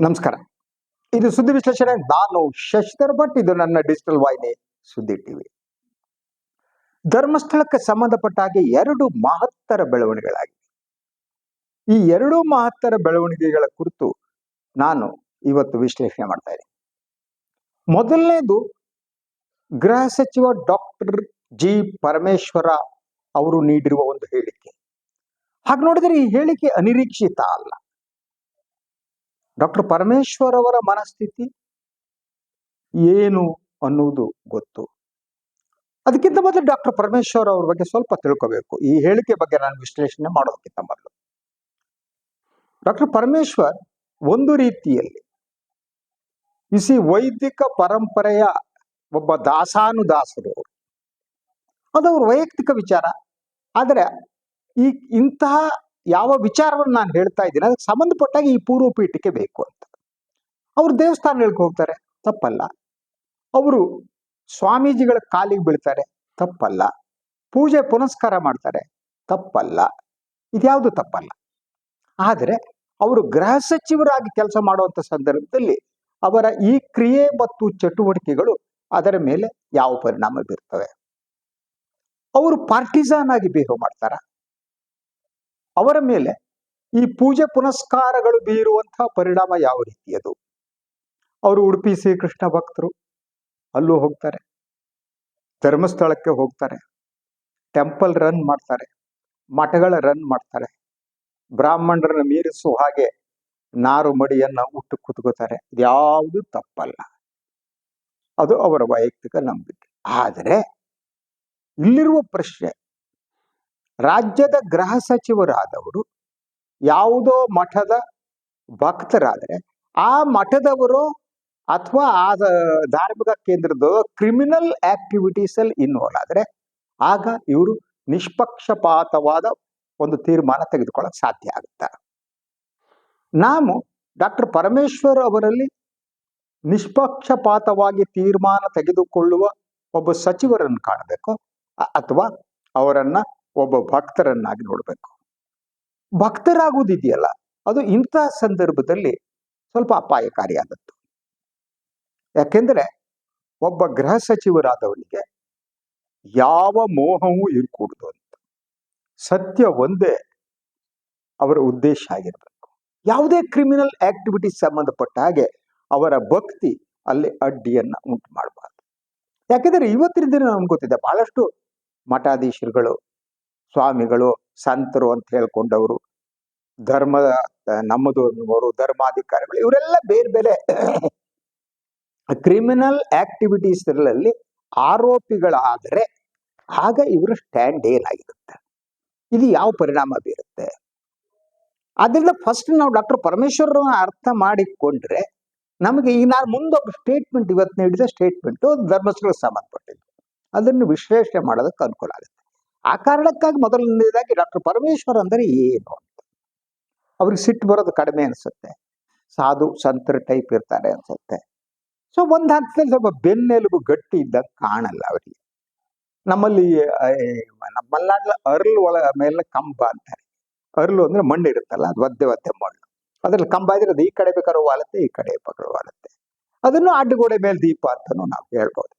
ನಮಸ್ಕಾರ. ಇದು ಸುದ್ದಿ ವಿಶ್ಲೇಷಣೆ. ನಾನು ಶಶಿಧರ್ ಭಟ್. ಇದು ನನ್ನ ಡಿಜಿಟಲ್ ವಾಹಿನಿ ಸುದ್ದಿ ಟಿವಿ. ಧರ್ಮಸ್ಥಳಕ್ಕೆ ಸಂಬಂಧಪಟ್ಟ ಹಾಗೆ ಎರಡು ಮಹತ್ತರ ಬೆಳವಣಿಗೆಗಳಾಗಿವೆ. ಈ ಎರಡು ಮಹತ್ತರ ಬೆಳವಣಿಗೆಗಳ ಕುರಿತು ನಾನು ಇವತ್ತು ವಿಶ್ಲೇಷಣೆ ಮಾಡ್ತಾ ಇದ್ದೀನಿ. ಮೊದಲನೇದು, ಗೃಹ ಸಚಿವ ಡಾಕ್ಟರ್ ಜಿ ಪರಮೇಶ್ವರ ಅವರು ನೀಡಿರುವ ಒಂದು ಹೇಳಿಕೆ. ಹಾಗೆ ನೋಡಿದ್ರೆ ಈ ಹೇಳಿಕೆ ಅನಿರೀಕ್ಷಿತ ಅಲ್ಲ. ಡಾಕ್ಟರ್ ಪರಮೇಶ್ವರ್ ಅವರ ಮನಸ್ಥಿತಿ ಏನು ಅನ್ನುವುದು ಗೊತ್ತು. ಅದಕ್ಕಿಂತ ಮೊದಲು ಡಾಕ್ಟರ್ ಪರಮೇಶ್ವರ್ ಅವ್ರ ಬಗ್ಗೆ ಸ್ವಲ್ಪ ತಿಳ್ಕೋಬೇಕು. ಈ ಹೇಳಿಕೆ ಬಗ್ಗೆ ನಾನು ವಿಶ್ಲೇಷಣೆ ಮಾಡೋದಕ್ಕಿಂತ ಮೊದಲು. ಡಾಕ್ಟರ್ ಪರಮೇಶ್ವರ್ ಒಂದು ರೀತಿಯಲ್ಲಿ ಇಸಿ ವೈದಿಕ ಪರಂಪರೆಯ ಒಬ್ಬ ದಾಸಾನುದಾಸರು ಅವರು. ಅದು ಅವ್ರ ವೈಯಕ್ತಿಕ ವಿಚಾರ. ಆದರೆ ಈ ಇಂತಹ ಯಾವ ವಿಚಾರವನ್ನು ನಾನು ಹೇಳ್ತಾ ಇದ್ದೀನಿ, ಅದಕ್ಕೆ ಸಂಬಂಧಪಟ್ಟಾಗಿ ಈ ಪೂರ್ವ ಪೀಠಿಕೆ ಬೇಕು ಅಂತ. ಅವರು ದೇವಸ್ಥಾನಗಳಿಗೆ ಹೋಗ್ತಾರೆ, ತಪ್ಪಲ್ಲ. ಅವರು ಸ್ವಾಮೀಜಿಗಳ ಕಾಲಿಗೆ ಬೀಳ್ತಾರೆ, ತಪ್ಪಲ್ಲ. ಪೂಜೆ ಪುನಸ್ಕಾರ ಮಾಡ್ತಾರೆ, ತಪ್ಪಲ್ಲ. ಇದ್ಯಾವುದು ತಪ್ಪಲ್ಲ. ಆದರೆ ಅವರು ಗೃಹ ಸಚಿವರಾಗಿ ಕೆಲಸ ಮಾಡುವಂಥ ಸಂದರ್ಭದಲ್ಲಿ ಅವರ ಈ ಕ್ರಿಯೆ ಮತ್ತು ಚಟುವಟಿಕೆಗಳು ಅದರ ಮೇಲೆ ಯಾವ ಪರಿಣಾಮ ಬೀರ್ತವೆ? ಅವರು ಪಾರ್ಟಿಸಾನ್ ಆಗಿ ಬಿಹೇವ್ ಮಾಡ್ತಾರ? ಅವರ ಮೇಲೆ ಈ ಪೂಜೆ ಪುನಸ್ಕಾರಗಳು ಬೀರುವಂತಹ ಪರಿಣಾಮ ಯಾವ ರೀತಿಯದು? ಅವರು ಉಡುಪಿ ಶ್ರೀಕೃಷ್ಣ ಭಕ್ತರು, ಅಲ್ಲೂ ಹೋಗ್ತಾರೆ. ಧರ್ಮಸ್ಥಳಕ್ಕೆ ಹೋಗ್ತಾರೆ. ಟೆಂಪಲ್ ರನ್ ಮಾಡ್ತಾರೆ. ಮಠಗಳ ರನ್ ಮಾಡ್ತಾರೆ. ಬ್ರಾಹ್ಮಣರನ್ನ ಮೀರಿಸುವ ಹಾಗೆ ನಾರು ಮಡಿಯನ್ನ ಉಟ್ಟು ಕುತ್ಕೋತಾರೆ. ಇದ್ಯಾವುದು ತಪ್ಪಲ್ಲ. ಅದು ಅವರ ವೈಯಕ್ತಿಕ ನಂಬಿಕೆ. ಆದರೆ ಇಲ್ಲಿರುವ ಪ್ರಶ್ನೆ ರಾಜ್ಯದ ಗೃಹ ಸಚಿವರಾದವರು ಯಾವುದೋ ಮಠದ ಭಕ್ತರಾದರೆ ಆ ಮಠದವರು ಅಥವಾ ಆ ಧಾರ್ಮಿಕ ಕೇಂದ್ರದ ಕ್ರಿಮಿನಲ್ ಆಕ್ಟಿವಿಟೀಸ್ ಅಲ್ಲಿ ಇನ್ವಾಲ್ವ್ ಆದರೆ ಆಗ ಇವರು ನಿಷ್ಪಕ್ಷಪಾತವಾದ ಒಂದು ತೀರ್ಮಾನ ತೆಗೆದುಕೊಳ್ಳಕ್ಕೆ ಸಾಧ್ಯ ಆಗುತ್ತೆ? ನಾವು ಡಾಕ್ಟರ್ ಪರಮೇಶ್ವರ್ ಅವರಲ್ಲಿ ನಿಷ್ಪಕ್ಷಪಾತವಾಗಿ ತೀರ್ಮಾನ ತೆಗೆದುಕೊಳ್ಳುವ ಒಬ್ಬ ಸಚಿವರನ್ನು ಕಾಣಬೇಕು ಅಥವಾ ಅವರನ್ನ ಒಬ್ಬ ಭಕ್ತರನ್ನಾಗಿ ನೋಡಬೇಕು. ಭಕ್ತರಾಗುವುದಿದೆಯಲ್ಲ ಅದು ಇಂಥ ಸಂದರ್ಭದಲ್ಲಿ ಸ್ವಲ್ಪ ಅಪಾಯಕಾರಿಯಾದದ್ದು. ಯಾಕೆಂದರೆ ಒಬ್ಬ ಗೃಹ ಸಚಿವರಾದವನಿಗೆ ಯಾವ ಮೋಹವೂ ಇರ್ಕೂಡ್ದು ಅಂತ. ಸತ್ಯ ಒಂದೇ ಅವರ ಉದ್ದೇಶ ಆಗಿರಬೇಕು. ಯಾವುದೇ ಕ್ರಿಮಿನಲ್ ಆಕ್ಟಿವಿಟಿ ಸಂಬಂಧಪಟ್ಟ ಹಾಗೆ ಅವರ ಭಕ್ತಿ ಅಲ್ಲಿ ಅಡ್ಡಿಯನ್ನ ಉಂಟು ಮಾಡಬಾರ್ದು. ಯಾಕೆಂದ್ರೆ ಇವತ್ತಿನ ದಿನ ನಮ್ಗೆ ಗೊತ್ತಿದೆ, ಬಹಳಷ್ಟು ಮಠಾಧೀಶರುಗಳು ಸ್ವಾಮಿಗಳು, ಸಂತರು ಅಂತ ಹೇಳ್ಕೊಂಡವರು. ಧರ್ಮದ ನಮ್ಮದು ಅನ್ನುವರು ಧರ್ಮಾಧಿಕಾರಿಗಳು, ಇವರೆಲ್ಲ ಬೇರೆ ಬೇರೆ ಕ್ರಿಮಿನಲ್ ಆಕ್ಟಿವಿಟೀಸ್ಗಳಲ್ಲಿ ಆರೋಪಿಗಳಾದರೆ ಆಗ ಇವರು ಸ್ಟ್ಯಾಂಡ್ ಏನಾಗಿರುತ್ತೆ ಇದು ಯಾವ ಪರಿಣಾಮ ಬೀರುತ್ತೆ? ಅದರಿಂದ ಫಸ್ಟ್ ನಾವು ಡಾಕ್ಟರ್ ಪರಮೇಶ್ವರ ಅರ್ಥ ಮಾಡಿಕೊಂಡ್ರೆ ನಮಗೆ ಈಗ ನಾನು ಮುಂದೊಬ್ಬ ಸ್ಟೇಟ್ಮೆಂಟ್ ಇವತ್ತು ನೀಡಿದ ಸ್ಟೇಟ್ಮೆಂಟು ಧರ್ಮಸ್ಥಳಕ್ಕೆ ಸಂಬಂಧಪಟ್ಟಿದ್ದು. ಅದನ್ನು ವಿಶ್ಲೇಷಣೆ ಮಾಡೋದಕ್ಕೆ ಅನುಕೂಲ ಆಗುತ್ತೆ. ಆ ಕಾರಣಕ್ಕಾಗಿ ಮೊದಲನೇದಾಗಿ ಡಾಕ್ಟರ್ ಪರಮೇಶ್ವರ್ ಅಂದರೆ ಏನು ಅಂತ. ಅವ್ರಿಗೆ ಸಿಟ್ಟು ಬರೋದು ಕಡಿಮೆ ಅನಿಸುತ್ತೆ. ಸಾಧು, ಸಂತರ ಟೈಪ್ ಇರ್ತಾರೆ ಅನ್ಸುತ್ತೆ. ಸೊ ಒಂದು ಹಂತದಲ್ಲಿ ಸ್ವಲ್ಪ ಬೆನ್ನೆಲುಬು ಗಟ್ಟಿ ಇದ್ದಾಗ ಕಾಣಲ್ಲ ಅವರಿಗೆ. ನಮ್ಮಲ್ಲಿ ನಮ್ಮ ಅರ್ಲ್ ಒಳ ಮೇಲೆ ಕಂಬ ಅಂತಾರೆ. ಅರಳು ಅಂದ್ರೆ ಮಣ್ಣು ಇರುತ್ತಲ್ಲ, ಅದು ಒದ್ದೆ ಒದ್ದೆ ಮಣ್ಣು. ಅದ್ರಲ್ಲಿ ಕಂಬ ಇದ್ರೆ ಅದು ಈ ಕಡೆ ಬೇಕಾದ್ರೂ ವಾಲತ್ತೆ ಈ ಕಡೆ ಬೇಕಾದ್ರೂ ವಾಲತ್ತೆ ಅದನ್ನು ಅಡ್ಡಗೋಡೆ ಮೇಲೆ ದೀಪ ಅಂತಲೂ ನಾವು ಹೇಳ್ಬೋದು.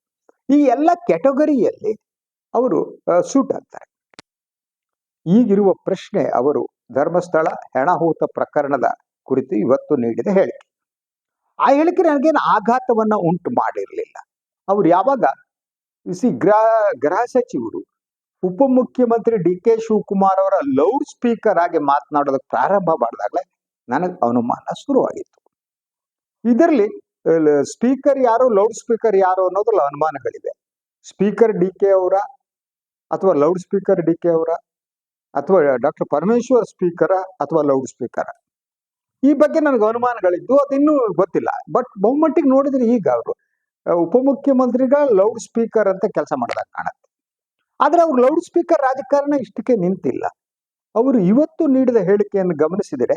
ಈ ಎಲ್ಲ ಕೆಟಗರಿಯಲ್ಲಿ ಅವರು ಸೂಟ್ ಆಗ್ತಾರೆ. ಈಗಿರುವ ಪ್ರಶ್ನೆ ಅವರು, ಧರ್ಮಸ್ಥಳ ಹೆಣಹೂತ ಪ್ರಕರಣದ ಕುರಿತು ಇವತ್ತು ನೀಡಿದ ಹೇಳಿಕೆ. ಆ ಹೇಳಿಕೆ ನನಗೇನು ಆಘಾತವನ್ನ ಉಂಟು ಮಾಡಿರಲಿಲ್ಲ. ಅವರು ಯಾವಾಗ ಸಿ ಗೃಹ ಗೃಹ ಸಚಿವರು, ಉಪಮುಖ್ಯಮಂತ್ರಿ ಡಿ ಕೆ ಶಿವಕುಮಾರ್ ಅವರ ಲೌಡ್ ಸ್ಪೀಕರ್ ಆಗಿ ಮಾತನಾಡೋದಕ್ಕೆ ಪ್ರಾರಂಭ ಮಾಡಿದಾಗಲೇ ನನಗೆ ಅನುಮಾನ ಶುರುವಾಗಿತ್ತು. ಇದರಲ್ಲಿ ಸ್ಪೀಕರ್ ಯಾರು, ಲೌಡ್ ಸ್ಪೀಕರ್ ಯಾರು ಅನ್ನೋದ್ರಲ್ಲಿ ಅನುಮಾನಗಳಿವೆ. ಸ್ಪೀಕರ್ ಡಿ ಕೆ ಅವರ ಅಥವಾ ಲೌಡ್ ಸ್ಪೀಕರ್ ಡಿ ಕೆ ಅವರ ಅಥವಾ ಡಾಕ್ಟರ್ ಪರಮೇಶ್ವರ್ ಸ್ಪೀಕರ ಅಥವಾ ಲೌಡ್ ಸ್ಪೀಕರ ಈ ಬಗ್ಗೆ ನನಗೆ ಅನುಮಾನಗಳಿದ್ದು ಅದಿನ್ನೂ ಗೊತ್ತಿಲ್ಲ. ಬಟ್ ಬಹುಮಟ್ಟಿಗೆ ನೋಡಿದ್ರೆ ಈಗ ಅವರು ಉಪಮುಖ್ಯಮಂತ್ರಿಗಳ ಲೌಡ್ ಸ್ಪೀಕರ್ ಅಂತ ಕೆಲಸ ಮಾಡಿದಾಗ ಕಾಣುತ್ತೆ. ಆದ್ರೆ ಅವ್ರು ಲೌಡ್ ಸ್ಪೀಕರ್ ರಾಜಕಾರಣ ಇಷ್ಟಕ್ಕೆ ನಿಂತಿಲ್ಲ. ಅವರು ಇವತ್ತು ನೀಡಿದ ಹೇಳಿಕೆಯನ್ನು ಗಮನಿಸಿದರೆ,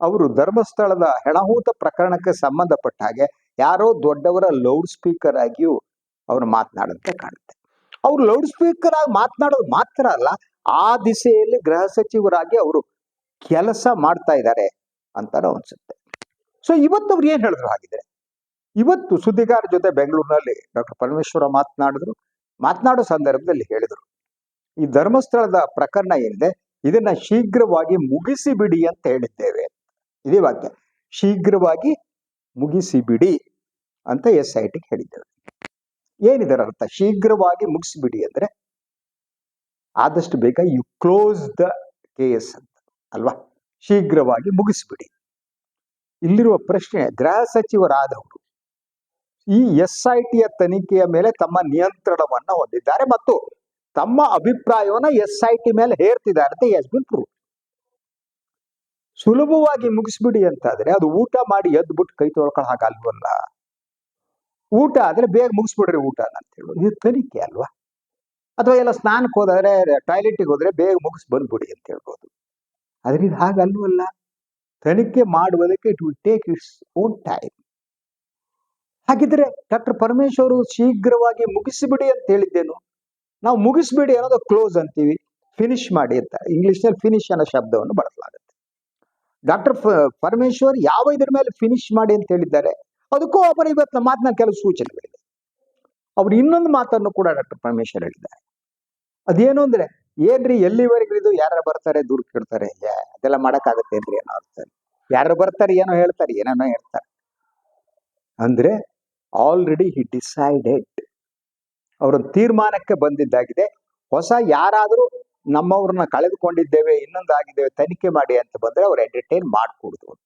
ಅವರು ಧರ್ಮಸ್ಥಳದ ಹೆಣಹೂತ ಪ್ರಕರಣಕ್ಕೆ ಸಂಬಂಧಪಟ್ಟ ಹಾಗೆ ಯಾರೋ ದೊಡ್ಡವರ ಲೌಡ್ ಸ್ಪೀಕರ್ ಆಗಿಯೂ ಅವರು ಮಾತನಾಡಂತೆ ಕಾಣುತ್ತೆ. ಅವ್ರು ಲೌಡ್ ಸ್ಪೀಕರ್ ಆಗಿ ಮಾತನಾಡೋದು ಮಾತ್ರ ಅಲ್ಲ, ಆ ದಿಸೆಯಲ್ಲಿ ಗೃಹ ಸಚಿವರಾಗಿ ಅವರು ಕೆಲಸ ಮಾಡ್ತಾ ಇದ್ದಾರೆ ಅಂತಾನು ಅನ್ಸುತ್ತೆ. ಸೊ ಇವತ್ತು ಅವ್ರು ಏನ್ ಹೇಳಿದ್ರು ಹಾಗಿದ್ರೆ? ಇವತ್ತು ಸುದ್ದಿಗಾರ ಜೊತೆ ಬೆಂಗಳೂರಿನಲ್ಲಿ ಡಾಕ್ಟರ್ ಪರಮೇಶ್ವರ ಮಾತನಾಡಿದ್ರು, ಮಾತನಾಡೋ ಸಂದರ್ಭದಲ್ಲಿ ಹೇಳಿದ್ರು, ಈ ಧರ್ಮಸ್ಥಳದ ಪ್ರಕರಣ ಏನಿದೆ, ಇದನ್ನ ಶೀಘ್ರವಾಗಿ ಮುಗಿಸಿ ಬಿಡಿ ಅಂತ ಹೇಳಿದ್ದೇವೆ ಇದೇ ವಾಕ್ಯ, ಶೀಘ್ರವಾಗಿ ಮುಗಿಸಿ ಬಿಡಿ ಅಂತ ಎಸ್ ಐ ಟಿಗೆ ಹೇಳಿದ್ದೇವೆ. ಏನಿದರ ಅರ್ಥ ಶೀಘ್ರವಾಗಿ ಮುಗಿಸಿಬಿಡಿ ಅಂದ್ರೆ ಆದಷ್ಟು ಬೇಗ ಯು ಕ್ಲೋಸ್ ದ ಕೇಸ್ ಅಂತ, ಅಲ್ವಾ? ಶೀಘ್ರವಾಗಿ ಮುಗಿಸಿಬಿಡಿ. ಇಲ್ಲಿರುವ ಪ್ರಶ್ನೆ, ಗೃಹ ಸಚಿವರಾದವರು ಈ ಎಸ್ ಐ ಟಿಯ ತನಿಖೆಯ ಮೇಲೆ ತಮ್ಮ ನಿಯಂತ್ರಣವನ್ನ ಹೊಂದಿದ್ದಾರೆ ಮತ್ತು ತಮ್ಮ ಅಭಿಪ್ರಾಯವನ್ನ ಎಸ್ ಐ ಟಿ ಮೇಲೆ ಹೇರ್ತಿದ್ದಾರೆ ಅಂತ ಎಸ್ ಬಿನ್ ಪ್ರೂವ್ ಸುಲಭವಾಗಿ ಮುಗಿಸ್ಬಿಡಿ ಅಂತಾದ್ರೆ ಅದು ಊಟ ಮಾಡಿ ಎದ್ಬಿಟ್ಟು ಕೈ ತೊಳ್ಕೊಳ್ಳೋ ಹಾಗಲ್ವಲ್ಲ? ಊಟ ಆದ್ರೆ ಬೇಗ ಮುಗಿಸ್ಬಿಡ್ರಿ ಊಟ ಅಂತ ಹೇಳೋದು ಇದು ತನಿಖೆ ಅಲ್ವಾ? ಅಥವಾ ಎಲ್ಲ ಸ್ನಾನಕ್ಕೆ ಹೋದ್ರೆ ಟಾಯ್ಲೆಟ್ಗೆ ಹೋದ್ರೆ ಬೇಗ ಮುಗಿಸ್ ಬಂದ್ಬಿಡಿ ಅಂತ ಹೇಳ್ಬೋದು. ಇದು ಹಾಗಲ್ವಲ್ಲ ತನಿಖೆ ಮಾಡುವುದಕ್ಕೆ it will take its own time ಹಾಗಿದ್ರೆ ಡಾಕ್ಟರ್ ಪರಮೇಶ್ವರ್ ಶೀಘ್ರವಾಗಿ ಮುಗಿಸಿಬಿಡಿ ಅಂತ ಹೇಳಿದ್ದೇನು. ನಾವು ಮುಗಿಸ್ಬಿಡಿ ಅನ್ನೋದು ಕ್ಲೋಸ್ ಅಂತೀವಿ. ಫಿನಿಶ್ ಮಾಡಿ ಅಂತ. ಇಂಗ್ಲಿಷ್ನಲ್ಲಿ ಫಿನಿಶ್ ಅನ್ನೋ ಶಬ್ದವನ್ನು ಬಳಸಲಾಗುತ್ತೆ. ಡಾಕ್ಟರ್ ಪರಮೇಶ್ವರ್ ಯಾವ ಇದ್ರ ಮೇಲೆ ಫಿನಿಶ್ ಮಾಡಿ ಅಂತ ಹೇಳಿದ್ದಾರೆ? ಅದಕ್ಕೂ ಅವರು ಇವತ್ತಿನ ಮಾತಿನ ಕೆಲವು ಸೂಚನೆಗಳಿದೆ ಅವರು ಇನ್ನೊಂದು ಮಾತನ್ನು ಕೂಡ ಡಾಕ್ಟರ್ ಪರಮೇಶ್ವರ್ ಹೇಳಿದ್ದಾರೆ. ಅದೇನು ಅಂದ್ರೆ, ಏನ್ರಿ ಎಲ್ಲಿವರೆಗೂ ಇದು ಯಾರು ಬರ್ತಾರೆ, ದೂರ ಕೇಳ್ತಾರೆ ಅದೆಲ್ಲ ಮಾಡಕ್ಕಾಗತ್ತೇನ್ರಿ ಏನೋ ಅರ್ಥ. ಯಾರು ಬರ್ತಾರೆ, ಏನೋ ಹೇಳ್ತಾರೆ, ಏನೇನೋ ಹೇಳ್ತಾರೆ. ಅಂದ್ರೆ ಆಲ್ರೆಡಿ ಹಿ ಡಿಸೈಡೆಡ್ ಅವರ ತೀರ್ಮಾನಕ್ಕೆ ಬಂದಿದ್ದಾಗಿದೆ. ಹೊಸ ಯಾರಾದರೂ ನಮ್ಮವ್ರನ್ನ ಕಳೆದುಕೊಂಡಿದ್ದೇವೆ ಇನ್ನೊಂದು ಆಗಿದ್ದೇವೆ ತನಿಖೆ ಮಾಡಿ ಅಂತ ಬಂದ್ರೆ ಅವ್ರು ಎಂಟರ್ಟೈನ್ ಮಾಡಿಕೊಡುದು ಅಂತ.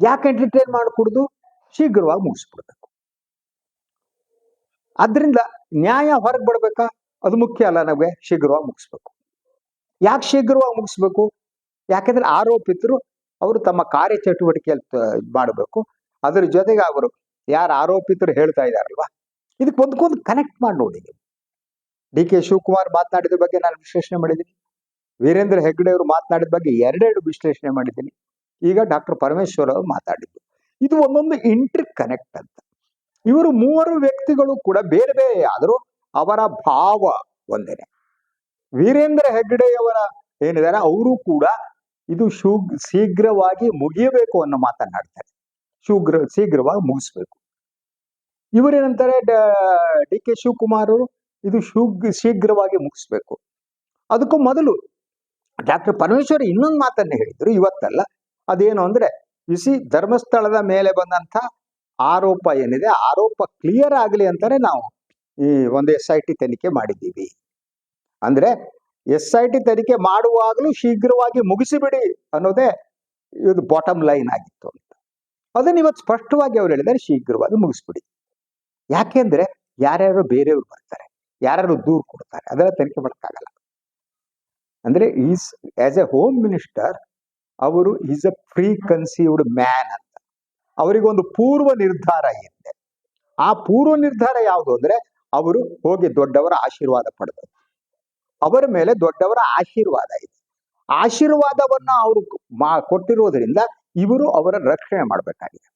ಯಾಕೆ ಎಂಟರ್ಟೈನ್ ಮಾಡ್ಕೊಡುದು? ಶೀಘ್ರವಾಗಿ ಮುಗಿಸ್ಬಿಡ್ಬೇಕು. ಆದ್ರಿಂದ ನ್ಯಾಯ ಹೊರಗೆ ಬಿಡ್ಬೇಕಾ ಅದು ಮುಖ್ಯ ಅಲ್ಲ ನಮಗೆ, ಶೀಘ್ರವಾಗಿ ಮುಗಿಸ್ಬೇಕು. ಯಾಕೆ ಶೀಘ್ರವಾಗಿ ಮುಗಿಸ್ಬೇಕು? ಯಾಕೆಂದ್ರೆ ಆರೋಪಿತರು ಅವರು ತಮ್ಮ ಕಾರ್ಯಚಟುವಟಿಕೆಯಲ್ಲಿ ಚಟುವಟಿಕೆ ಮಾಡಬೇಕು. ಅದರ ಜೊತೆಗೆ ಅವರು ಯಾರು ಆರೋಪಿತರು ಹೇಳ್ತಾ ಇದಾರಲ್ವಾ? ಇದಕ್ಕೆ ಒಂದಕ್ಕೊಂದು ಕನೆಕ್ಟ್ ಮಾಡಿ ನೋಡಿ ನೀವು. ಡಿ ಕೆ ಶಿವಕುಮಾರ್ ಮಾತನಾಡಿದ ಬಗ್ಗೆ ನಾನು ವಿಶ್ಲೇಷಣೆ ಮಾಡಿದ್ದೀನಿ. ವೀರೇಂದ್ರ ಹೆಗ್ಗಡೆ ಅವರು ಮಾತನಾಡಿದ ಬಗ್ಗೆ ಎರಡೆರಡು ವಿಶ್ಲೇಷಣೆ ಮಾಡಿದ್ದೀನಿ. ಈಗ ಡಾಕ್ಟರ್ ಪರಮೇಶ್ವರ್ ಅವರು ಮಾತಾಡಿದ್ದು. ಇದು ಒಂದೊಂದು ಇಂಟ್ರಿ ಕನೆಕ್ಟ್ ಅಂತ. ಇವರು ಮೂವರು ವ್ಯಕ್ತಿಗಳು ಕೂಡ ಬೇರೆ ಬೇರೆ ಆದರೂ ಅವರ ಭಾವ ಒಂದೇನೆ. ವೀರೇಂದ್ರ ಹೆಗ್ಗಡೆಯವರ ಏನಿದ್ದಾರೆ, ಅವರು ಕೂಡ ಇದು ಶೂ ಶೀಘ್ರವಾಗಿ ಮುಗಿಯಬೇಕು ಅನ್ನೋ ಮಾತನಾಡ್ತಾರೆ ಶೀಘ್ರ ಶೀಘ್ರವಾಗಿ ಮುಗಿಸ್ಬೇಕು. ಇವರೇನಂತಾರೆ, ಡಿ ಕೆ ಶಿವಕುಮಾರ್ ಅವರು ಇದು ಶುಗ್, ಶೀಘ್ರವಾಗಿ ಮುಗಿಸ್ಬೇಕು. ಅದಕ್ಕೂ ಮೊದಲು ಡಾಕ್ಟರ್ ಪರಮೇಶ್ವರ್ ಇನ್ನೊಂದು ಮಾತನ್ನ ಹೇಳಿದ್ರು, ಇವತ್ತಲ್ಲ. ಅದೇನು ಅಂದ್ರೆ ಬಿಸಿ ಧರ್ಮಸ್ಥಳದ ಮೇಲೆ ಬಂದಂತ ಆರೋಪ ಏನಿದೆ, ಆರೋಪ ಕ್ಲಿಯರ್ ಆಗಲಿ ಅಂತಾನೆ ನಾವು ಈ ಒಂದು ಎಸ್ ಐ ಟಿ ತನಿಖೆ ಮಾಡಿದ್ದೀವಿ. ಅಂದ್ರೆ ಎಸ್ ಐ ಟಿ ತನಿಖೆ ಮಾಡುವಾಗಲೂ ಶೀಘ್ರವಾಗಿ ಮುಗಿಸಿಬಿಡಿ ಅನ್ನೋದೇ ಇದು ಬಾಟಮ್ ಲೈನ್ ಆಗಿತ್ತು ಅಂತ. ಅದನ್ನ ಇವತ್ತು ಸ್ಪಷ್ಟವಾಗಿ ಅವ್ರು ಹೇಳಿದರೆ ಶೀಘ್ರವಾಗಿ ಮುಗಿಸ್ಬಿಡಿ. ಯಾಕೆಂದ್ರೆ ಯಾರ್ಯಾರು ಬೇರೆಯವ್ರು ಬರ್ತಾರೆ, ಯಾರ್ಯಾರು ದೂರು ಕೊಡ್ತಾರೆ, ಅದೆಲ್ಲ ತನಿಖೆ ಮಾಡೋಕ್ಕಾಗಲ್ಲ. ಅಂದ್ರೆ is as a home minister ಅವರು is a preconceived man ಅಂತ. ಅವರಿಗೊಂದು ಪೂರ್ವ ನಿರ್ಧಾರ ಇದೆ. ಆ ಪೂರ್ವ ನಿರ್ಧಾರ ಯಾವುದು ಅಂದ್ರೆ ಅವರು ಹೋಗಿ ದೊಡ್ಡವರ ಆಶೀರ್ವಾದ ಪಡೆದರು. ಅವರ ಮೇಲೆ ದೊಡ್ಡವರ ಆಶೀರ್ವಾದ ಇದೆ. ಆಶೀರ್ವಾದವನ್ನು ಅವರು ಮಾ ಇವರು ಅವರ ರಕ್ಷಣೆ ಮಾಡಬೇಕಾಗಿದೆ.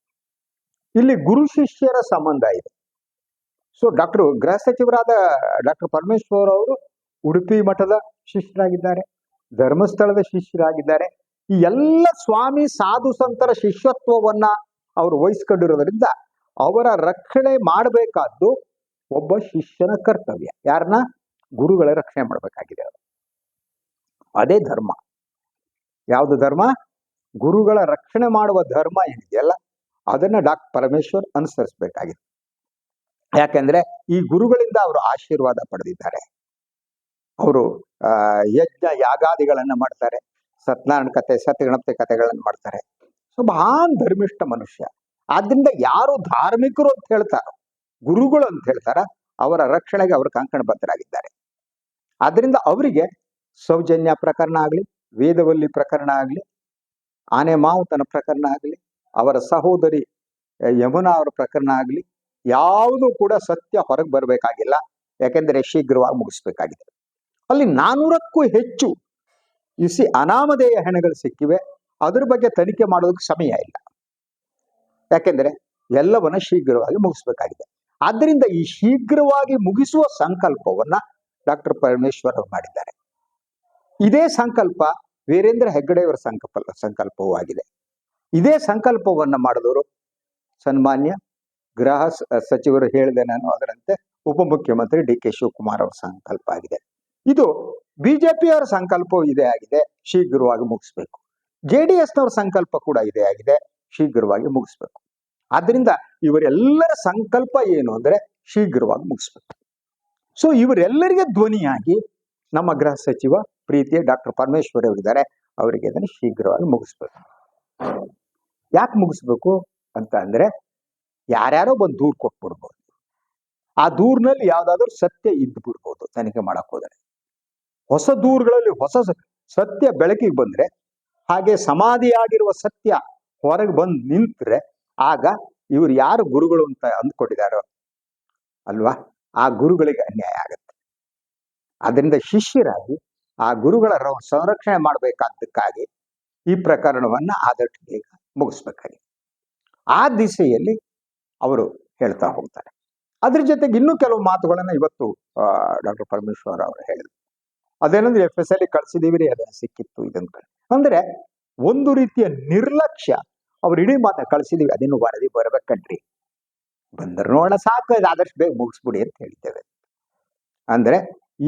ಇಲ್ಲಿ ಗುರು ಶಿಷ್ಯರ ಸಂಬಂಧ ಇದೆ. ಸೊ ಡಾಕ್ಟರ್ ಗೃಹ ಸಚಿವರಾದ ಡಾಕ್ಟರ್ ಪರಮೇಶ್ವರ್ ಅವರು ಉಡುಪಿ ಮಠದ ಶಿಷ್ಯರಾಗಿದ್ದಾರೆ. ಧರ್ಮಸ್ಥಳದ ಶಿಷ್ಯರಾಗಿದ್ದಾರೆ. ಈ ಎಲ್ಲ ಸ್ವಾಮಿ ಸಾಧು ಸಂತರ ಶಿಷ್ಯತ್ವವನ್ನ ಅವರು ವಹಿಸ್ಕೊಂಡಿರೋದ್ರಿಂದ ಅವರ ರಕ್ಷಣೆ ಮಾಡಬೇಕಾದ್ದು ಒಬ್ಬ ಶಿಷ್ಯನ ಕರ್ತವ್ಯ. ಯಾರನ್ನ ಗುರುಗಳ ರಕ್ಷಣೆ ಮಾಡಬೇಕಾಗಿದೆ ಅವರು. ಅದೇ ಧರ್ಮ. ಯಾವುದು ಧರ್ಮ? ಗುರುಗಳ ರಕ್ಷಣೆ ಮಾಡುವ ಧರ್ಮ ಏನಿದೆಯಲ್ಲ ಅದನ್ನ ಡಾಕ್ಟರ್ ಪರಮೇಶ್ವರ್ ಅನುಸರಿಸಬೇಕಾಗಿದೆ. ಯಾಕೆಂದ್ರೆ ಈ ಗುರುಗಳಿಂದ ಅವರು ಆಶೀರ್ವಾದ ಪಡೆದಿದ್ದಾರೆ. ಅವರು ಯಜ್ಞ ಯಾಗಾದಿಗಳನ್ನ ಮಾಡ್ತಾರೆ. ಸತ್ಯನಾರಾಯಣ ಕತೆ, ಸತ್ಯಗಣಪತಿ ಕಥೆಗಳನ್ನು ಮಾಡ್ತಾರೆ. ಸೊ, ಮಹಾನ್ ಧರ್ಮಿಷ್ಠ ಮನುಷ್ಯ. ಆದ್ರಿಂದ ಯಾರು ಧಾರ್ಮಿಕರು ಅಂತ ಹೇಳ್ತಾರ, ಗುರುಗಳು ಅಂತ ಹೇಳ್ತಾರ, ಅವರ ರಕ್ಷಣೆಗೆ ಅವರು ಕಂಕಣಬದ್ಧರಾಗಿದ್ದಾರೆ. ಆದ್ರಿಂದ ಅವರಿಗೆ ಸೌಜನ್ಯ ಪ್ರಕರಣ ಆಗಲಿ, ವೇದವಲ್ಲಿ ಪ್ರಕರಣ ಆಗಲಿ, ಆನೆ ಮಾವುತನ ಪ್ರಕರಣ ಆಗಲಿ, ಅವರ ಸಹೋದರಿ ಯಮುನಾ ಅವರ ಪ್ರಕರಣ ಆಗಲಿ, ಯಾವುದು ಕೂಡ ಸತ್ಯ ಹೊರಗೆ ಬರಬೇಕಾಗಿಲ್ಲ. ಯಾಕೆಂದ್ರೆ ಶೀಘ್ರವಾಗಿ ಮುಗಿಸ್ಬೇಕಾಗಿದೆ. ಅಲ್ಲಿ ನಾನೂರಕ್ಕೂ ಹೆಚ್ಚು ಇಸಿ ಅನಾಮಧೇಯ ಹೆಣಗಳು ಸಿಕ್ಕಿವೆ. ಅದ್ರ ಬಗ್ಗೆ ತನಿಖೆ ಮಾಡೋದಕ್ಕೆ ಸಮಯ ಇಲ್ಲ. ಯಾಕೆಂದ್ರೆ ಎಲ್ಲವನ್ನ ಶೀಘ್ರವಾಗಿ ಮುಗಿಸ್ಬೇಕಾಗಿದೆ. ಆದ್ದರಿಂದ ಈ ಶೀಘ್ರವಾಗಿ ಮುಗಿಸುವ ಸಂಕಲ್ಪವನ್ನ ಡಾಕ್ಟರ್ ಪರಮೇಶ್ವರ್ ಅವರು ಮಾಡಿದ್ದಾರೆ. ಇದೇ ಸಂಕಲ್ಪ ವೀರೇಂದ್ರ ಹೆಗ್ಗಡೆಯವರ ಸಂಕಲ್ಪ, ಸಂಕಲ್ಪವೂ ಆಗಿದೆ. ಇದೇ ಸಂಕಲ್ಪವನ್ನ ಮಾಡಿದವರು ಸನ್ಮಾನ್ಯ ಗೃಹ ಸಚಿವರು ಹೇಳಿದೆ ನಾನು ಅದರಂತೆ ಉಪಮುಖ್ಯಮಂತ್ರಿ ಡಿ ಕೆ ಶಿವಕುಮಾರ್ ಅವರ ಸಂಕಲ್ಪ ಆಗಿದೆ. ಇದು ಬಿಜೆಪಿಯವರ ಸಂಕಲ್ಪವೂ ಇದೇ ಆಗಿದೆ, ಶೀಘ್ರವಾಗಿ ಮುಗಿಸ್ಬೇಕು. ಜೆ ಡಿ ಎಸ್ನವ್ರ ಸಂಕಲ್ಪ ಕೂಡ ಇದೇ ಆಗಿದೆ, ಶೀಘ್ರವಾಗಿ ಮುಗಿಸ್ಬೇಕು. ಆದ್ರಿಂದ ಇವರೆಲ್ಲರ ಸಂಕಲ್ಪ ಏನು ಅಂದ್ರೆ ಶೀಘ್ರವಾಗಿ ಮುಗಿಸ್ಬೇಕು. ಸೊ ಇವರೆಲ್ಲರಿಗೆ ಧ್ವನಿಯಾಗಿ ನಮ್ಮ ಗೃಹ ಸಚಿವ ಪ್ರೀತಿಯ ಡಾಕ್ಟರ್ ಪರಮೇಶ್ವರ್ ಅವರಿದ್ದಾರೆ, ಅವರಿಗೆ ಅದನ್ನು ಶೀಘ್ರವಾಗಿ ಮುಗಿಸ್ಬೇಕು. ಯಾಕೆ ಮುಗಿಸ್ಬೇಕು ಅಂತ ಅಂದ್ರೆ ಯಾರ್ಯಾರೋ ಬಂದು ದೂರು ಕೊಟ್ಬಿಡ್ಬೋದು. ಆ ದೂರ್ನಲ್ಲಿ ಯಾವ್ದಾದ್ರು ಸತ್ಯ ಇದ್ದು ಬಿಡ್ಬೋದು ತನಿಖೆ ಮಾಡಕ್ ಹೋದರೆ. ಹೊಸ ದೂರುಗಳಲ್ಲಿ ಹೊಸ ಸತ್ಯ ಬೆಳಕಿಗೆ ಬಂದ್ರೆ, ಹಾಗೆ ಸಮಾಧಿಯಾಗಿರುವ ಸತ್ಯ ಹೊರಗೆ ಬಂದು ನಿಂತ್ರೆ, ಆಗ ಇವ್ರು ಯಾರು ಗುರುಗಳು ಅಂತ ಅಂದ್ಕೊಂಡಿದಾರೋ ಅಲ್ವಾ, ಆ ಗುರುಗಳಿಗೆ ಅನ್ಯಾಯ ಆಗುತ್ತೆ. ಅದರಿಂದ ಶಿಷ್ಯರಾಗಿ ಆ ಗುರುಗಳ ಸಂರಕ್ಷಣೆ ಮಾಡಬೇಕಾದ್ದಕ್ಕಾಗಿ ಈ ಪ್ರಕರಣವನ್ನ ಆದಷ್ಟು ಬೇಗ ಮುಗಿಸ್ಬೇಕಾಗಿದೆ. ಆ ದಿಸೆಯಲ್ಲಿ ಅವರು ಹೇಳ್ತಾ ಹೋಗ್ತಾರೆ. ಅದ್ರ ಜೊತೆಗೆ ಇನ್ನೂ ಕೆಲವು ಮಾತುಗಳನ್ನ ಇವತ್ತು ಡಾಕ್ಟರ್ ಪರಮೇಶ್ವರ್ ಅವರು ಹೇಳಿದ್ರು. ಅದೇನಂದ್ರೆ ಎಫ್ ಎಸ್ ಅಲ್ಲಿ ಕಳ್ಸಿದೀವಿ ರೀ ಅದೇ ಸಿಕ್ಕಿತ್ತು ಇದಂತ ಅಂದ್ರೆ ಒಂದು ರೀತಿಯ ನಿರ್ಲಕ್ಷ್ಯ ಅವ್ರು ಇಡೀ ಮಾತ ಕಳ್ಸಿದೀವಿ ಅದಿನ್ನು ವರದಿ ಬರ್ಬೇಕನ್ರಿ ಬಂದ್ರೆ ನೋಡೋಣ, ಸಾಕು ಆದಷ್ಟು ಬೇಗ ಮುಗಿಸ್ಬಿಡಿ ಅಂತ ಹೇಳ್ತೇವೆ ಅಂದ್ರೆ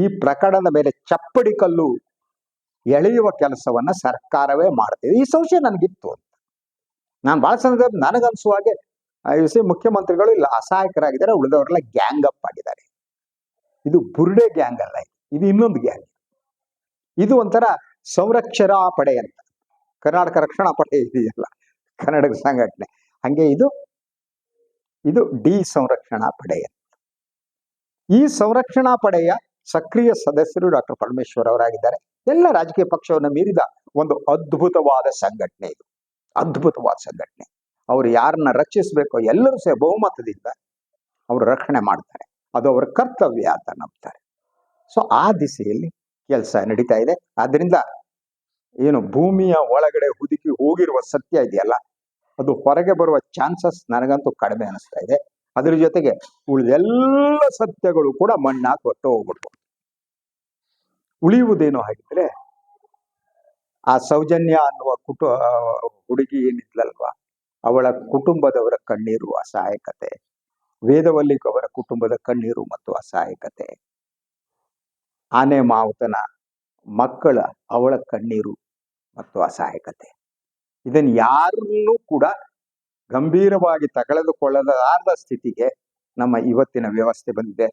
ಈ ಪ್ರಕರಣದ ಮೇಲೆ ಚಪ್ಪಡಿ ಕಲ್ಲು ಎಳೆಯುವ ಕೆಲಸವನ್ನ ಸರ್ಕಾರವೇ ಮಾಡ್ತಿದೆ. ಈ ಸಂಶಯ ನನಗಿತ್ತು ಅಂತ. ನಾನು ಬಹಳ ಸಂದರ್ಭ ನನಗನ್ಸುವ ಹಾಗೆ ಸಿ ಮುಖ್ಯಮಂತ್ರಿಗಳು ಇಲ್ಲ, ಅಸಹಾಯಕರಾಗಿದ್ದಾರೆ, ಉಳಿದವರೆಲ್ಲ ಗ್ಯಾಂಗ್ ಅಪ್ ಆಗಿದ್ದಾರೆ. ಇದು ಬುರ್ಡೆ ಗ್ಯಾಂಗ್ ಅಲ್ಲ. ಇದು ಇನ್ನೊಂದು ಗ್ಯಾಂಗ್. ಇದು ಒಂಥರ ಸಂರಕ್ಷಣಾ ಪಡೆ ಅಂತ. ಕರ್ನಾಟಕ ರಕ್ಷಣಾ ಪಡೆ ಇದೆಯಲ್ಲ ಕನ್ನಡ ಸಂಘಟನೆ. ಹಂಗೆ ಇದು ಇದು ಡಿ ಸಂರಕ್ಷಣಾ ಪಡೆ ಅಂತ. ಈ ಸಂರಕ್ಷಣಾ ಪಡೆಯ ಸಕ್ರಿಯ ಸದಸ್ಯರು ಡಾಕ್ಟರ್ ಪರಮೇಶ್ವರ್ ಅವರಾಗಿದ್ದಾರೆ. ಎಲ್ಲ ರಾಜಕೀಯ ಪಕ್ಷವನ್ನು ಮೀರಿದ ಒಂದು ಅದ್ಭುತವಾದ ಸಂಘಟನೆ ಇದು. ಅದ್ಭುತವಾದ ಸಂಘಟನೆ. ಅವರು ಯಾರನ್ನ ರಕ್ಷಿಸಬೇಕೋ ಎಲ್ಲರೂ ಸಹ ಬಹುಮತದಿಂದ ಅವರು ರಕ್ಷಣೆ ಮಾಡ್ತಾರೆ. ಅದು ಅವರ ಕರ್ತವ್ಯ ಅಂತ ನಂಬ್ತಾರೆ. ಸೊ ಆ ದಿಸೆಯಲ್ಲಿ ಕೆಲಸ ನಡೀತಾ ಇದೆ. ಆದ್ರಿಂದ ಏನು ಭೂಮಿಯ ಒಳಗಡೆ ಹುದುಕಿ ಹೋಗಿರುವ ಸತ್ಯ ಇದೆಯಲ್ಲ, ಅದು ಹೊರಗೆ ಬರುವ ಚಾನ್ಸಸ್ ನನಗಂತೂ ಕಡಿಮೆ ಅನಿಸ್ತಾ ಇದೆ. ಅದ್ರ ಜೊತೆಗೆ ಉಳಿದೆಲ್ಲ ಸತ್ಯಗಳು ಕೂಡ ಮಣ್ಣಾಗಿ ಕೊಟ್ಟು ಹೋಗ್ಬಿಡ್ಬೋದು ಉಳಿಯುವುದೇನು ಹಾಗಿದ್ರೆ ಆ ಸೌಜನ್ಯ ಅನ್ನುವ ಕುಟು ಹುಡುಗಿ ಏನಿದ್ಲಲ್ವಾ, ಅವಳ ಕುಟುಂಬದವರ ಕಣ್ಣೀರು ಅಸಹಾಯಕತೆ ವೇದವಲ್ಲಿ ಅವರ ಕುಟುಂಬದ ಕಣ್ಣೀರು ಮತ್ತು ಅಸಹಾಯಕತೆ. ಆನೆ ಮಾವುತನ ಮಕ್ಕಳ ಅವಳ ಕಣ್ಣೀರು ಮತ್ತು ಅಸಹಾಯಕತೆ. ಇದನ್ನು ಯಾರನ್ನೂ ಕೂಡ ಗಂಭೀರವಾಗಿ ತಗಳೆದುಕೊಳ್ಳಲಾರದ ಸ್ಥಿತಿಗೆ ನಮ್ಮ ಇವತ್ತಿನ ವ್ಯವಸ್ಥೆ ಬಂದಿದೆ.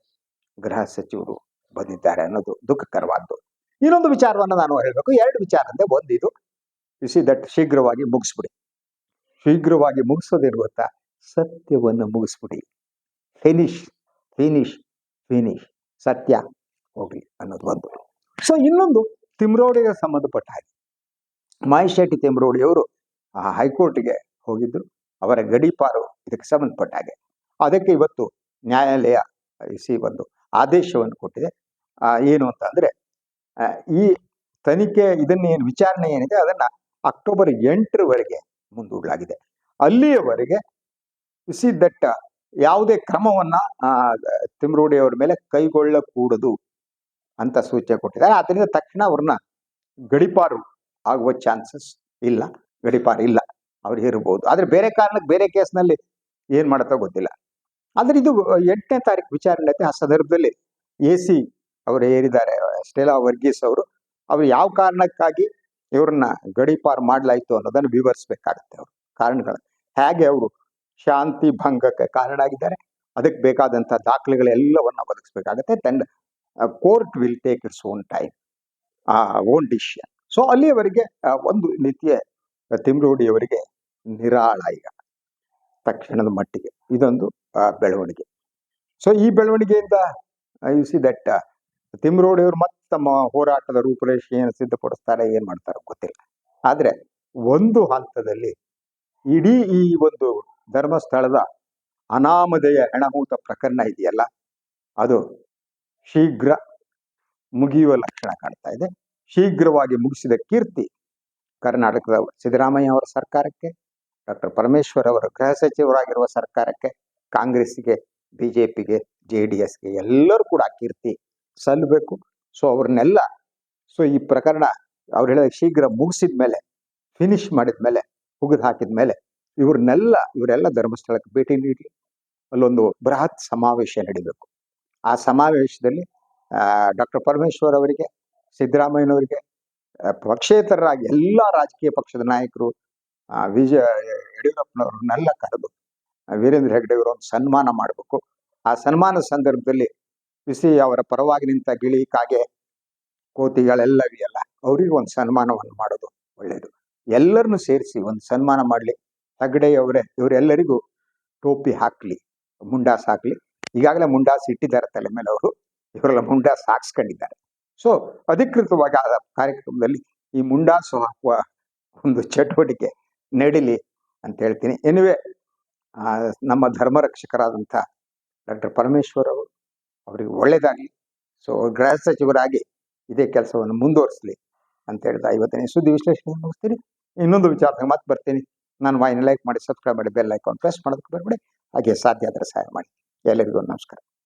ಗೃಹ ಸಚಿವರು ಬಂದಿದ್ದಾರೆ ಅನ್ನೋದು ದುಃಖಕರವಾದ್ದು. ಇನ್ನೊಂದು ವಿಚಾರವನ್ನು ನಾನು ಹೇಳಬೇಕು. ಎರಡು ವಿಚಾರ ಅಂದ್ರೆ ಒಂದಿದು ಸಿ ದಟ್ ಶೀಘ್ರವಾಗಿ ಮುಗಿಸ್ಬಿಡಿ. ಶೀಘ್ರವಾಗಿ ಮುಗಿಸೋದೇನು ಗೊತ್ತಾ? ಸತ್ಯವನ್ನು ಮುಗಿಸ್ಬಿಡಿ. ಫಿನಿಶ್ ಫಿನಿಶ್ ಫಿನಿಶ್ ಸತ್ಯ. ಹೋಗ್ಲಿ ಅನ್ನೋದು ಒಂದು. ಸೊ ಇನ್ನೊಂದು ತಿಮ್ರೋಡಿಗೆ ಸಂಬಂಧಪಟ್ಟ ಹಾಗೆ. ಮಹೇಶ್ ಶೆಟ್ಟಿ ತಿಮ್ರೋಡಿಯವರು ಆ ಹೈಕೋರ್ಟ್ಗೆ ಹೋಗಿದ್ದರು ಅವರ ಗಡೀಪಾರು ಇದಕ್ಕೆ ಸಂಬಂಧಪಟ್ಟ ಹಾಗೆ. ಅದಕ್ಕೆ ಇವತ್ತು ನ್ಯಾಯಾಲಯ ಸಿ ಒಂದು ಆದೇಶವನ್ನು ಕೊಟ್ಟಿದೆ. ಏನು ಅಂತ ಅಂದ್ರೆ ಈ ತನಿಖೆ ಇದನ್ನೇನು ವಿಚಾರಣೆ ಏನಿದೆ ಅದನ್ನ ಅಕ್ಟೋಬರ್ ಎಂಟರವರೆಗೆ ಮುಂದೂಡಲಾಗಿದೆ. ಅಲ್ಲಿಯವರೆಗೆ ಸಿ ದಟ್ಟ ಯಾವುದೇ ಕ್ರಮವನ್ನ ತಿಮ್ರೋಡಿ ಅವರ ಮೇಲೆ ಕೈಗೊಳ್ಳಕೂಡದು ಅಂತ ಸೂಚನೆ ಕೊಟ್ಟಿದ್ದಾರೆ. ಆದ್ದರಿಂದ ತಕ್ಷಣ ಅವ್ರನ್ನ ಗಡಿಪಾರು ಆಗುವ ಚಾನ್ಸಸ್ ಇಲ್ಲ. ಗಡಿಪಾರು ಇಲ್ಲ. ಅವ್ರು ಇರ್ಬೋದು ಆದರೆ ಬೇರೆ ಕಾರಣಕ್ಕೆ ಬೇರೆ ಕೇಸ್ನಲ್ಲಿ ಏನು ಮಾಡುತ್ತೋ ಗೊತ್ತಿಲ್ಲ. ಆದರೆ ಇದು ಎಂಟನೇ ತಾರೀಕು ವಿಚಾರಣೆ ಐತೆ. ಆ ಸಂದರ್ಭದಲ್ಲಿ ಎ ಸಿ ಅವರು ಏರಿದ್ದಾರೆ ಸ್ಟೇಲಾ ವರ್ಗೀಸ್ ಅವರು. ಅವ್ರು ಯಾವ ಕಾರಣಕ್ಕಾಗಿ ಇವ್ರನ್ನ ಗಡಿಪಾರು ಮಾಡಲಾಯಿತು ಅನ್ನೋದನ್ನು ವಿವರಿಸಬೇಕಾಗತ್ತೆ ಅವರು. ಕಾರಣಗಳು ಹೇಗೆ ಅವರು ಶಾಂತಿ ಭಂಗಕ್ಕೆ ಕಾರಣ ಆಗಿದ್ದಾರೆ ಅದಕ್ಕೆ ಬೇಕಾದಂಥ ದಾಖಲೆಗಳೆಲ್ಲವನ್ನ ಒದಗಿಸ್ಬೇಕಾಗತ್ತೆ. Court will take its own time, ಆ ಓನ್ ಡಿಸಿಷನ್. ಸೊ ಅಲ್ಲಿಯವರೆಗೆ ಒಂದು ನಿತ್ಯ ತಿಮ್ರೋಡಿಯವರಿಗೆ ನಿರಾಳ ಈಗ, ತಕ್ಷಣದ ಮಟ್ಟಿಗೆ. ಇದೊಂದು ಬೆಳವಣಿಗೆ. ಸೊ ಈ ಬೆಳವಣಿಗೆಯಿಂದ ಯು ಸಿ ದಟ್ ತಿಮ್ರೋಡಿಯವರು ಮತ್ತೆ ತಮ್ಮ ಹೋರಾಟದ ರೂಪುರೇಷೆಯನ್ನು ಸಿದ್ಧಪಡಿಸ್ತಾರೆ, ಏನು ಮಾಡ್ತಾರೋ ಗೊತ್ತಿಲ್ಲ. ಆದರೆ, ಒಂದು ಹಂತದಲ್ಲಿ, ಇಡೀ ಈ ಒಂದು ಧರ್ಮಸ್ಥಳದ ಅನಾಮಧೇಯ ಹೆಣಹೂತ ಪ್ರಕರಣ ಇದೆಯಲ್ಲ, ಅದು ಶೀಘ್ರ ಮುಗಿಯುವ ಲಕ್ಷಣ ಕಾಣ್ತಾ ಇದೆ. ಶೀಘ್ರವಾಗಿ ಮುಗಿಸಿದ ಕೀರ್ತಿ ಕರ್ನಾಟಕದ ಸಿದ್ದರಾಮಯ್ಯ ಅವರ ಸರ್ಕಾರಕ್ಕೆ, ಡಾಕ್ಟರ್ ಪರಮೇಶ್ವರ್ ಅವರ ಗೃಹ ಸಚಿವರಾಗಿರುವ ಸರ್ಕಾರಕ್ಕೆ ಕಾಂಗ್ರೆಸ್ಗೆ ಬಿ ಜೆ ಪಿಗೆ ಜೆ ಡಿ ಎಸ್ಗೆ ಎಲ್ಲರೂ ಕೂಡ ಕೀರ್ತಿ ಸಲ್ಲಬೇಕು. ಸೊ ಅವ್ರನ್ನೆಲ್ಲ ಸೊ ಈ ಪ್ರಕರಣ ಅವ್ರು ಹೇಳಿದ ಶೀಘ್ರ ಮುಗಿಸಿದ ಮೇಲೆ ಫಿನಿಶ್ ಮಾಡಿದ ಮೇಲೆ ಹುಗಿದು ಹಾಕಿದ ಮೇಲೆ, ಇವ್ರನ್ನೆಲ್ಲ, ಇವರೆಲ್ಲ ಧರ್ಮಸ್ಥಳಕ್ಕೆ ಭೇಟಿ ನೀಡಿ, ಅಲ್ಲೊಂದು ಬೃಹತ್ ಸಮಾವೇಶ ನಡಿಬೇಕು. ಆ ಸಮಾವೇಶದಲ್ಲಿ ಡಾಕ್ಟರ್ ಪರಮೇಶ್ವರ್ ಅವರಿಗೆ, ಸಿದ್ದರಾಮಯ್ಯನವರಿಗೆ ಪಕ್ಷೇತರರಾಗಿ ಎಲ್ಲ ರಾಜಕೀಯ ಪಕ್ಷದ ನಾಯಕರು ವಿಜಯ ಯಡಿಯೂರಪ್ಪನವ್ರನ್ನೆಲ್ಲ ಕರೆದು ವೀರೇಂದ್ರ ಹೆಗ್ಡೆ ಅವರು ಒಂದು ಸನ್ಮಾನ ಮಾಡಬೇಕು. ಆ ಸನ್ಮಾನ ಸಂದರ್ಭದಲ್ಲಿ ಬಿಸಿ ಅವರ ಪರವಾಗಿ ನಿಂತ ಗಿಳಿ, ಕಾಗೆ, ಕೋತಿಗಳೆಲ್ಲ ಇದೆಯಲ್ಲ, ಅವರಿಗೆ ಒಂದು ಸನ್ಮಾನವನ್ನು ಮಾಡೋದು ಒಳ್ಳೆಯದು. ಎಲ್ಲರನ್ನು ಸೇರಿಸಿ ಒಂದು ಸನ್ಮಾನ ಮಾಡಲಿ. ಹೆಗ್ಡೆಯವರೇ ಇವರೆಲ್ಲರಿಗೂ ಟೋಪಿ ಹಾಕ್ಲಿ, ಮುಂಡಾಸ್ ಹಾಕ್ಲಿ. ಈಗಾಗಲೇ ಮುಂಡಾಸ್ ಇಟ್ಟಿದ್ದಾರೆ ತಲೆ ಮೇಲೆ ಅವರು. ಇವರೆಲ್ಲ ಮುಂಡಾಸ್ ಹಾಕ್ಸ್ಕೊಂಡಿದ್ದಾರೆ. ಸೊ ಅಧಿಕೃತವಾಗಿ ಆ ಕಾರ್ಯಕ್ರಮದಲ್ಲಿ ಈ ಮುಂಡಾಸು ಹಾಕುವ ಒಂದು ಚಟುವಟಿಕೆ ನಡೀಲಿ ಅಂತ ಹೇಳ್ತೀನಿ. ಎನಿವೆ ನಮ್ಮ ಧರ್ಮ ರಕ್ಷಕರಾದಂಥ ಡಾಕ್ಟರ್ ಪರಮೇಶ್ವರ್ ಅವರು ಅವರಿಗೆ ಒಳ್ಳೇದಾಗಲಿ. ಸೊ ಗೃಹ ಸಚಿವರಾಗಿ ಇದೇ ಕೆಲಸವನ್ನು ಮುಂದುವರಿಸಲಿ ಅಂತ ಹೇಳ್ತಾ ಇವತ್ತಿನ ಸುದ್ದಿ ವಿಶ್ಲೇಷಣೆ ಮುಗಿಸ್ತೀನಿ. ಇನ್ನೊಂದು ವಿಚಾರದಾಗ ಮತ್ತೆ ಬರ್ತೀನಿ. ನಾನು ವಾಯಿನ ಲೈಕ್ ಮಾಡಿ ಸಬ್ಸ್ಕ್ರೈಬ್ ಮಾಡಿ ಬೆಲ್ ಐಕಾನ್ ಪ್ರೆಸ್ ಮಾಡೋದಕ್ಕೆ ಬರಬೇಡಿ. ಹಾಗೆ ಸಾಧ್ಯ ಆದರೆ ಸಹಾಯ ಮಾಡಿ. ಎಲ್ಲರಿಗೂ ನಮಸ್ಕಾರ